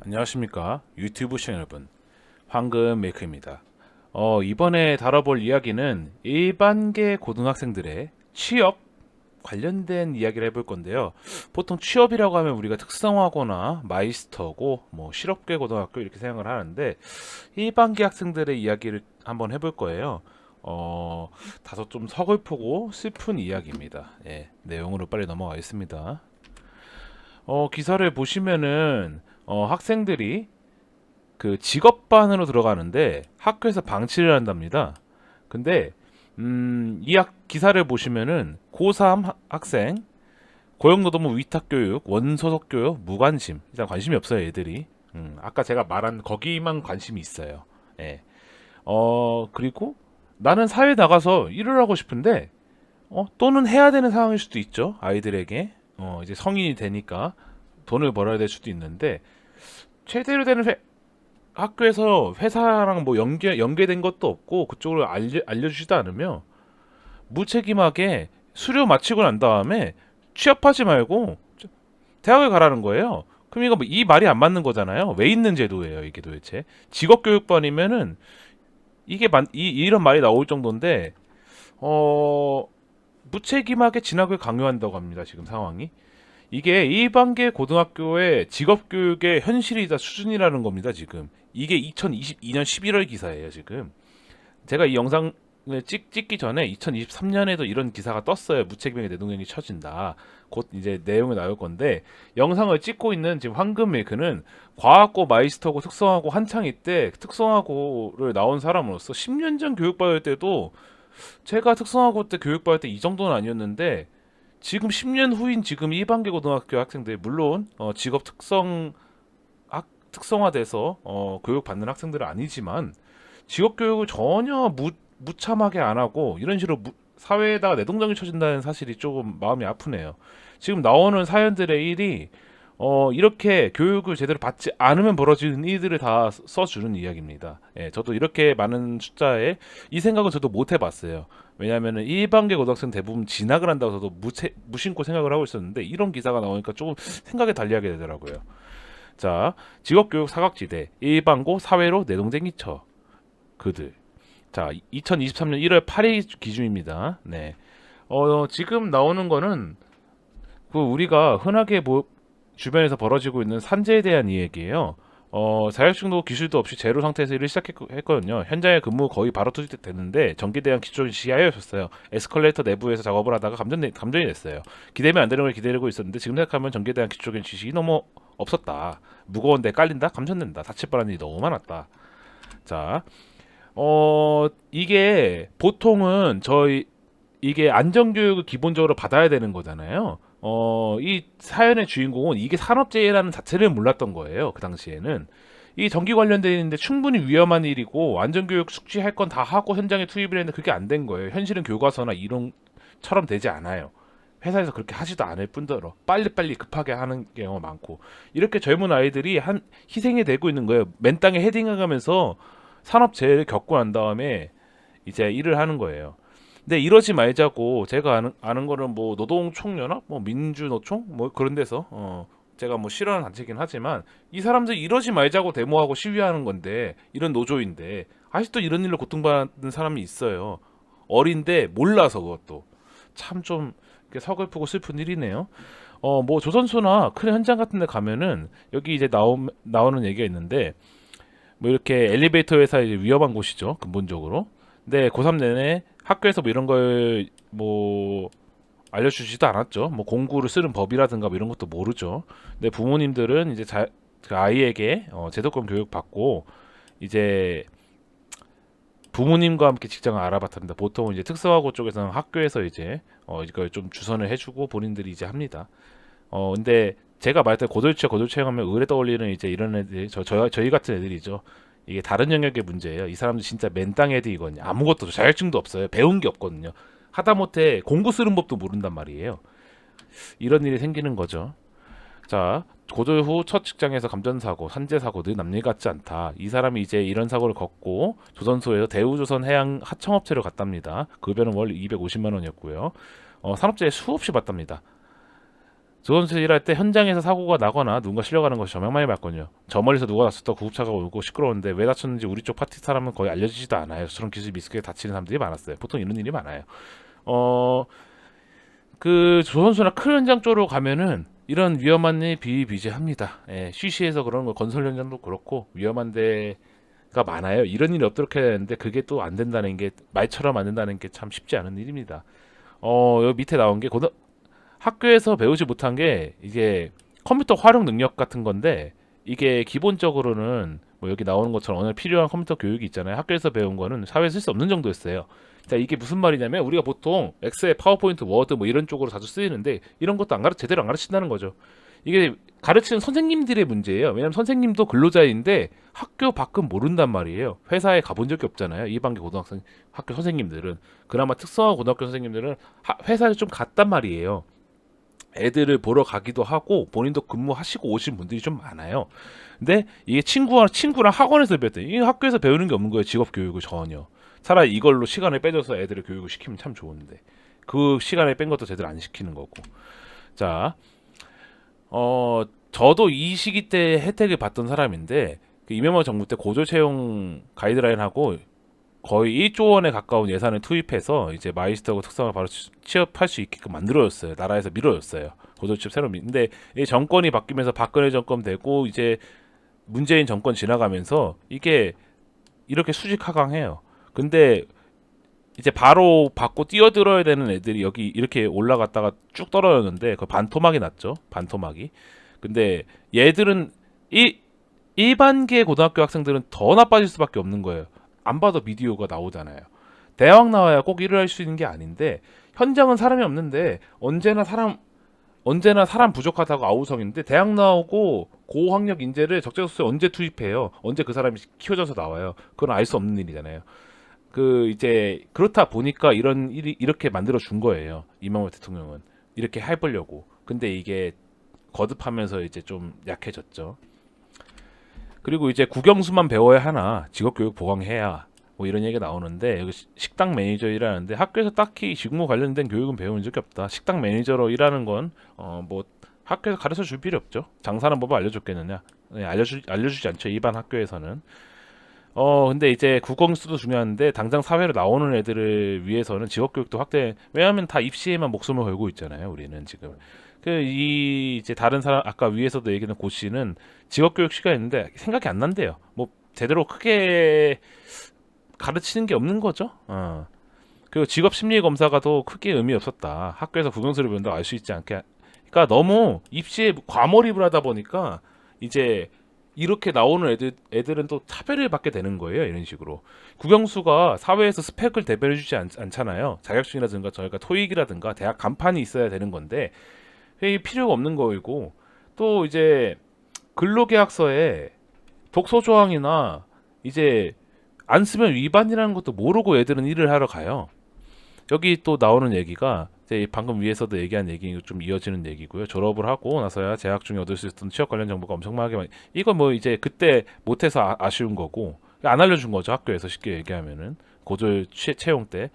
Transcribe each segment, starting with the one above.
안녕하십니까? 유튜브 시청 여러분 황금 메이커입니다. 어, 이번에 다뤄볼 이야기는 일반계 고등학생들의 취업 관련된 이야기를 해볼 건데요. 보통 취업이라고 하면 우리가 특성화거나 마이스터고 뭐 실업계 고등학교 이렇게 생각을 하는데 일반계 학생들의 이야기를 한번 해볼 거예요. 어, 다소 좀 서글프고 슬픈 이야기입니다. 예, 내용으로 빨리 넘어가겠습니다. 어, 기사를 보시면은 어, 학생들이 그 직업반으로 들어가는데 학교에서 방치를 한답니다. 근데 음, 이 학, 기사를 보시면은 고3 하- 학생 고용노동부 위탁교육, 원소속 교육, 무관심. 일단 관심이 없어요, 애들이. 음, 아까 제가 말한 거기만 관심이 있어요. 예. 어, 그리고 나는 사회 나가서 일을 하고 싶은데, 어, 또는 해야 되는 상황일 수도 있죠. 아이들에게. 어, 이제 성인이 되니까 돈을 벌어야 될 수도 있는데, 제대로 되는 회, 학교에서 회사랑 뭐 연계, 연계된 것도 없고, 그쪽으로 알려, 알려주지도 않으며, 무책임하게 수료 마치고 난 다음에 취업하지 말고 대학을 가라는 거예요. 그럼 이거 뭐 이 말이 안 맞는 거잖아요. 왜 있는 제도예요, 이게 도대체? 직업 교육반이면은 이게 만, 이, 이런 말이 나올 정도인데, 어, 무책임하게 진학을 강요한다고 합니다, 지금 상황이. 이게 일반계 고등학교의 직업교육의 현실이자 수준이라는 겁니다, 지금. 이게 2022년 11월 기사예요, 지금. 제가 이 영상을 찍, 찍기 전에 2023년에도 이런 기사가 떴어요. 무책임하게 내동행이 처진다. 곧 이제 내용이 나올 건데 영상을 찍고 있는 지금 황금 메이크는 과학고 마이스터고 특성화고 한창 이때 특성화고를 나온 사람으로서 10년 전 교육받을 때도 제가 특성화고 때 교육받을 때 이 정도는 아니었는데 지금 10년 후인 지금 일반계 고등학교 학생들 물론 어, 직업 특성 학 특성화돼서 어, 교육 받는 학생들은 아니지만 직업 교육을 전혀 무, 무참하게 안 하고 이런 식으로 무- 사회에다가 내동장이 쳐진다는 사실이 조금 마음이 아프네요. 지금 나오는 사연들의 일이 어, 이렇게 교육을 제대로 받지 않으면 벌어지는 일들을 다 써주는 이야기입니다. 예, 저도 이렇게 많은 숫자에 이 생각은 저도 못 해봤어요. 왜냐하면 일반계 고등학생 대부분 진학을 한다고 저도 무채, 무심코 생각을 하고 있었는데 이런 기사가 나오니까 조금 생각에 달리하게 되더라고요. 자, 직업교육 사각지대 일반고 사회로 내동댕이 쳐 그들. 자, 2023년 1월 8일 기준입니다. 네. 어, 지금 나오는 거는 그 우리가 흔하게 뭐 주변에서 벌어지고 있는 산재에 대한 이야기예요. 어, 자격증도 기술도 없이 제로 상태에서 일을 시작했거든요. 현장에 근무 거의 바로 투입 됐는데 전기에 대한 기초를 시야였었어요. 에스컬레이터 내부에서 작업을 하다가 감전 감전이 됐어요. 기대면 안 되는 걸 기다리고 있었는데 지금 생각하면 전기에 대한 기초적인 지식이 너무 없었다. 무거운데 깔린다, 감전된다, 다칠 뻔한 일이 너무 많았다. 자, 어 이게 보통은 저희 이게 안전교육을 기본적으로 받아야 되는 거잖아요. 어, 이 사연의 주인공은 이게 산업재해라는 자체를 몰랐던 거예요. 그 당시에는. 이 전기 관련돼 있는데 충분히 위험한 일이고 안전교육 숙지할 건 다 하고 현장에 투입을 했는데 그게 안 된 거예요. 현실은 교과서나 이론처럼 되지 않아요. 회사에서 그렇게 하지도 않을 뿐더러 빨리빨리 급하게 하는 경우가 많고 이렇게 젊은 아이들이 한 희생이 되고 있는 거예요. 맨 땅에 헤딩해가면서 산업재해를 겪고 난 다음에 이제 일을 하는 거예요. 근데 이러지 말자고 제가 아는, 아는 거는 뭐 노동총연합, 뭐 민주노총, 뭐 그런 데서 어 제가 뭐 싫어하는 단체긴 하지만 이 사람들 이러지 말자고 데모하고 시위하는 건데 이런 노조인데 아직도 이런 일로 고통받는 사람이 있어요. 어린데 몰라서 그것도 참 좀 서글프고 슬픈 일이네요. 어 뭐 조선소나 큰 현장 같은 데 가면은 여기 이제 나오, 나오는 얘기가 있는데 뭐 이렇게 엘리베이터 회사 이제 위험한 곳이죠 근본적으로. 근데 고3 내내 학교에서 뭐 이런 걸 뭐 알려주지도 않았죠. 뭐 공구를 쓰는 법이라든가 뭐 이런 것도 모르죠. 근데 부모님들은 이제 자, 그 아이에게 어, 제도권 교육 받고 이제 부모님과 함께 직장을 알아봤답니다. 보통은 이제 특성화고 쪽에서는 학교에서 이제 어, 이걸 좀 주선을 해주고 본인들이 이제 합니다. 어 근데 제가 말했던 고졸체 고졸체 하면 의뢰 떠올리는 이제 이런 애들 저, 저 저희 같은 애들이죠. 이게 다른 영역의 문제예요. 이 사람들 진짜 맨땅 애들이거든요. 아무것도 자격증도 없어요. 배운 게 없거든요. 하다못해 공부 쓰는 법도 모른단 말이에요. 이런 일이 생기는 거죠. 자, 고졸 후 첫 직장에서 감전사고, 산재사고 늘 남일 같지 않다. 이 사람이 이제 이런 사고를 겪고 조선소에서 대우조선 해양 하청업체로 갔답니다. 급여는 월 250만 원이었고요. 어, 산업재해 수없이 받답니다. 조선수 일할 때 현장에서 사고가 나거나 누군가 실려가는 것이 정말 많이 봤거든요. 저 멀리서 누가 다쳤다 구급차가 오고 시끄러운데 왜 다쳤는지 우리 쪽 파티 사람은 거의 알려지지도 않아요. 저런 기술 미스게 다치는 사람들이 많았어요. 보통 이런 일이 많아요. 어, 그 조선소나 큰 현장 쪽으로 가면은 이런 위험한 일이 비비제합니다. 예, 쉬쉬해서 그런 거 건설 현장도 그렇고 위험한 데가 많아요. 이런 일이 없도록 해야 되는데 그게 또 안 된다는 게 말처럼 안 된다는 게 참 쉽지 않은 일입니다. 어, 여기 밑에 나온 게 고등 학교에서 배우지 못한 게 이게 컴퓨터 활용 능력 같은 건데 이게 기본적으로는 뭐 여기 나오는 것처럼 오늘 필요한 컴퓨터 교육이 있잖아요. 학교에서 배운 거는 사회에 쓸 수 없는 정도였어요. 자, 이게 무슨 말이냐면 우리가 보통 엑셀, 파워포인트, 워드 뭐 이런 쪽으로 자주 쓰이는데 이런 것도 안 가르 제대로 안 가르친다는 거죠. 이게 가르치는 선생님들의 문제예요. 왜냐면 선생님도 근로자인데 학교 밖은 모른단 말이에요. 회사에 가본 적이 없잖아요. 이반기 고등학생 학교 선생님들은 그나마 특성화 고등학교 선생님들은 하- 회사에 좀 갔단 말이에요. 애들을 보러 가기도 하고 본인도 근무하시고 오신 분들이 좀 많아요. 근데 이게 친구랑 친구랑 학원에서 배웠대. 이 학교에서 배우는 게 없는 거예요. 직업 교육을 전혀. 차라리 이걸로 시간을 빼줘서 애들을 교육을 시키면 참 좋은데 그 시간을 뺀 것도 제대로 안 시키는 거고. 자, 어 저도 이 시기 때 혜택을 받던 사람인데 그 이명박 정부 때 고졸 채용 가이드라인하고 거의 1조 원에 가까운 예산을 투입해서 이제 마이스터고 특성을 바로 취- 취업할 수 있게끔 만들어줬어요. 나라에서 밀어줬어요. 고졸 취업 새로 밀. 근데 이 정권이 바뀌면서 박근혜 정권 되고 이제 문재인 정권 지나가면서 이게 이렇게 수직 하강해요. 근데 이제 바로 받고 뛰어들어야 되는 애들이 여기 이렇게 올라갔다가 쭉 떨어졌는데 그 반토막이 났죠. 반토막이. 근데 얘들은 이 일반계 고등학교 학생들은 더 나빠질 수밖에 없는 거예요. 안 봐도 비디오가 나오잖아요. 대학 나와야 꼭 일을 할 수 있는 게 아닌데 현장은 사람이 없는데 언제나 사람 언제나 사람 부족하다고 아우성인데 대학 나오고 고학력 인재를 적재적소에 언제 투입해요? 언제 그 사람이 키워져서 나와요? 그건 알 수 없는 일이잖아요. 그 이제 그렇다 보니까 이런 일이 이렇게 만들어 준 거예요. 이명박 대통령은 이렇게 해보려고. 근데 이게 거듭하면서 이제 좀 약해졌죠. 그리고 이제 국영수만 배워야 하나 직업교육 보강해야 뭐 이런 얘기가 나오는데 여기 시- 식당 매니저 일하는데 학교에서 딱히 직무 관련된 교육은 배운 적이 없다. 식당 매니저로 일하는 건 어 뭐 학교에서 가르쳐 줄 필요 없죠. 장사하는 법을 알려줬겠느냐? 네, 알려주 알려주지 않죠. 일반 학교에서는. 어 근데 이제 국영수도 중요한데 당장 사회로 나오는 애들을 위해서는 직업교육도 확대. 왜냐하면 다 입시에만 목숨을 걸고 있잖아요. 우리는 지금. 그이 이제 다른 사람 아까 위에서도 얘기했던 고 씨는 직업교육 시간 있는데 생각이 안 난대요. 뭐 제대로 크게 가르치는 게 없는 거죠. 어. 그리고 직업 심리 검사가 더 크게 의미 없었다. 학교에서 국영수를 배운다고 알 수 있지 않게. 그러니까 너무 입시에 과몰입을 하다 보니까 이제 이렇게 나오는 애들 애들은 또 차별을 받게 되는 거예요. 이런 식으로. 국영수가 사회에서 스펙을 대변해주지 않, 않잖아요. 자격증이라든가 저희가 토익이라든가 대학 간판이 있어야 되는 건데 이 필요가 없는 거이고 또 이제 근로계약서에 독서 조항이나 이제 안 쓰면 위반이라는 것도 모르고 애들은 일을 하러 가요. 여기 또 나오는 얘기가 이제 방금 위에서도 얘기한 얘기 좀 이어지는 얘기고요. 졸업을 하고 나서야 재학 중에 얻을 수 있었던 취업 관련 정보가 엄청나게 많이 이건 뭐 이제 그때 못해서 아, 아쉬운 거고 안 알려준 거죠 학교에서 쉽게 얘기하면은 고졸 취, 채용 때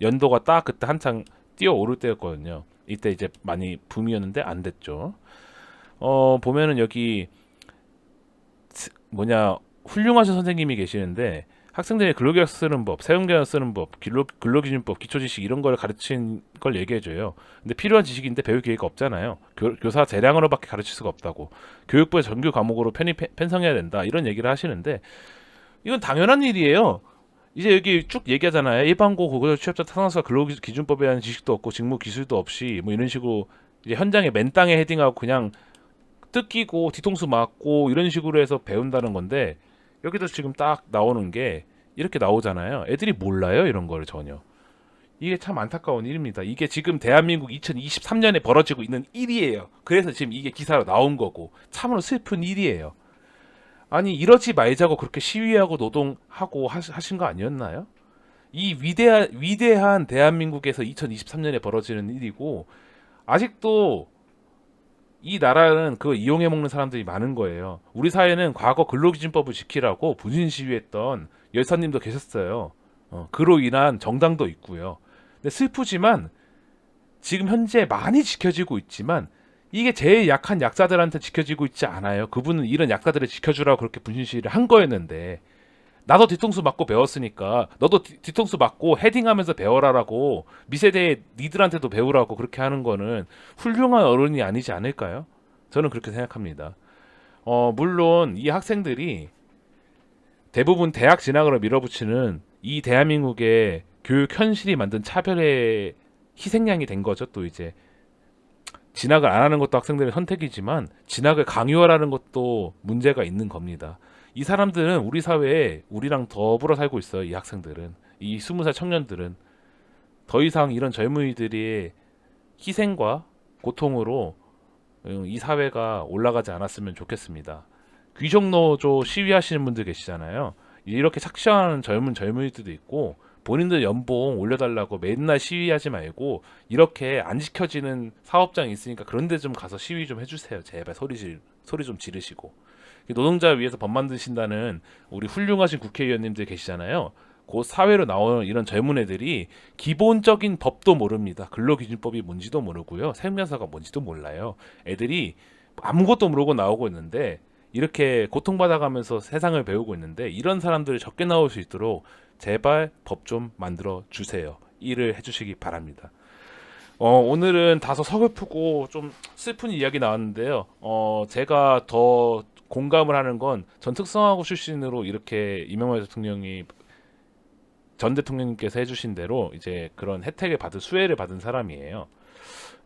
연도가 딱 그때 한창 뛰어오를 때였거든요. 이때 이제 많이 붐이었는데 안 됐죠. 어 보면은 여기 스- 뭐냐 훌륭하신 선생님이 계시는데 학생들이 근로계약서 쓰는 법, 세금계약 쓰는 법, 근로, 근로기준법, 기초지식 이런 걸 가르친 걸 얘기해줘요. 근데 필요한 지식인데 배울 기회가 없잖아요. 교, 교사 대량으로밖에 가르칠 수가 없다고. 교육부의 정규 과목으로 편입 편성해야 된다 이런 얘기를 하시는데 이건 당연한 일이에요. 이제 여기 쭉 얘기하잖아요. 일반고 고고졸 취업자 타산사 근로기준법에 대한 지식도 없고 직무 기술도 없이 뭐 이런 식으로 이제 현장에 맨 땅에 헤딩하고 그냥 뜯기고 뒤통수 맞고 이런 식으로 해서 배운다는 건데 여기도 지금 딱 나오는 게 이렇게 나오잖아요. 애들이 몰라요 이런 거를 전혀. 이게 참 안타까운 일입니다. 이게 지금 대한민국 2023년에 벌어지고 있는 일이에요. 그래서 지금 이게 기사로 나온 거고 참으로 슬픈 일이에요. 아니 이러지 말자고 그렇게 시위하고 노동하고 하, 하신 거 아니었나요? 이 위대한 위대한 대한민국에서 2023년에 벌어지는 일이고 아직도 이 나라는 그거 이용해 먹는 사람들이 많은 거예요. 우리 사회는 과거 근로기준법을 지키라고 분신 시위했던 열사님도 계셨어요. 어, 그로 인한 정당도 있고요. 근데 슬프지만 지금 현재 많이 지켜지고 있지만 이게 제일 약한 약자들한테 지켜지고 있지 않아요. 그분은 이런 약자들을 지켜주라고 그렇게 분신 시위를 한 거였는데 나도 뒤통수 맞고 배웠으니까 너도 뒤, 뒤통수 맞고 헤딩하면서 배워라라고 미세대 니들한테도 배우라고 그렇게 하는 거는 훌륭한 어른이 아니지 않을까요? 저는 그렇게 생각합니다. 어, 물론 이 학생들이 대부분 대학 진학으로 밀어붙이는 이 대한민국의 교육 현실이 만든 차별의 희생양이 된 거죠. 또 이제 진학을 안 하는 것도 학생들의 선택이지만 진학을 강요하라는 것도 문제가 있는 겁니다. 이 사람들은 우리 사회에 우리랑 더불어 살고 있어요. 이 학생들은 이 스무 살 청년들은 더 이상 이런 젊은이들의 희생과 고통으로 어, 이 사회가 올라가지 않았으면 좋겠습니다. 귀족 노조 시위하시는 분들 계시잖아요. 이렇게 착시하는 젊은 젊은이들도 있고 본인들 연봉 올려달라고 맨날 시위하지 말고 이렇게 안 지켜지는 사업장이 있으니까 그런 데 좀 가서 시위 좀 해주세요. 제발 소리 질 소리 좀 지르시고 노동자 위해서 법 만드신다는 우리 훌륭하신 국회의원님들 계시잖아요. 곧 사회로 나오는 이런 젊은 애들이 기본적인 법도 모릅니다. 근로기준법이 뭔지도 모르고요. 생명사가 뭔지도 몰라요. 애들이 아무것도 모르고 나오고 있는데 이렇게 고통받아가면서 세상을 배우고 있는데 이런 사람들이 적게 나올 수 있도록 제발 법 좀 만들어 주세요. 일을 해주시기 바랍니다. 어, 오늘은 다소 서글프고 좀 슬픈 이야기 나왔는데요. 어, 제가 더 공감을 하는 건 전 특성화고 출신으로 이렇게 이명박 대통령이 전 대통령님께서 해주신 대로 이제 그런 혜택을 받은 수혜를 받은 사람이에요.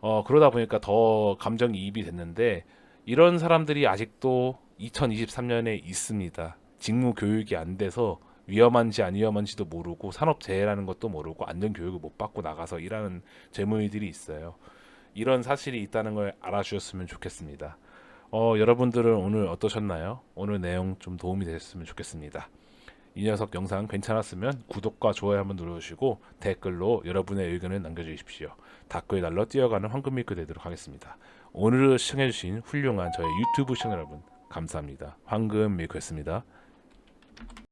어, 그러다 보니까 더 감정이 입이 됐는데 이런 사람들이 아직도 2023년에 있습니다. 직무 교육이 안 돼서 위험한지 안 위험한지도 모르고 산업재해라는 것도 모르고 안전 교육을 못 받고 나가서 일하는 젊은이들이 있어요. 이런 사실이 있다는 걸 알아주셨으면 좋겠습니다. 어, 여러분들은 오늘 어떠셨나요? 오늘 내용 좀 도움이 되셨으면 좋겠습니다. 이 녀석 영상 괜찮았으면 구독과 좋아요 한번 눌러주시고 댓글로 여러분의 의견을 남겨주십시오. 댓글 날러 뛰어가는 황금 밀크 되도록 하겠습니다. 오늘 시청해주신 훌륭한 저의 유튜브 시청 여러분 감사합니다. 황금 밀크였습니다.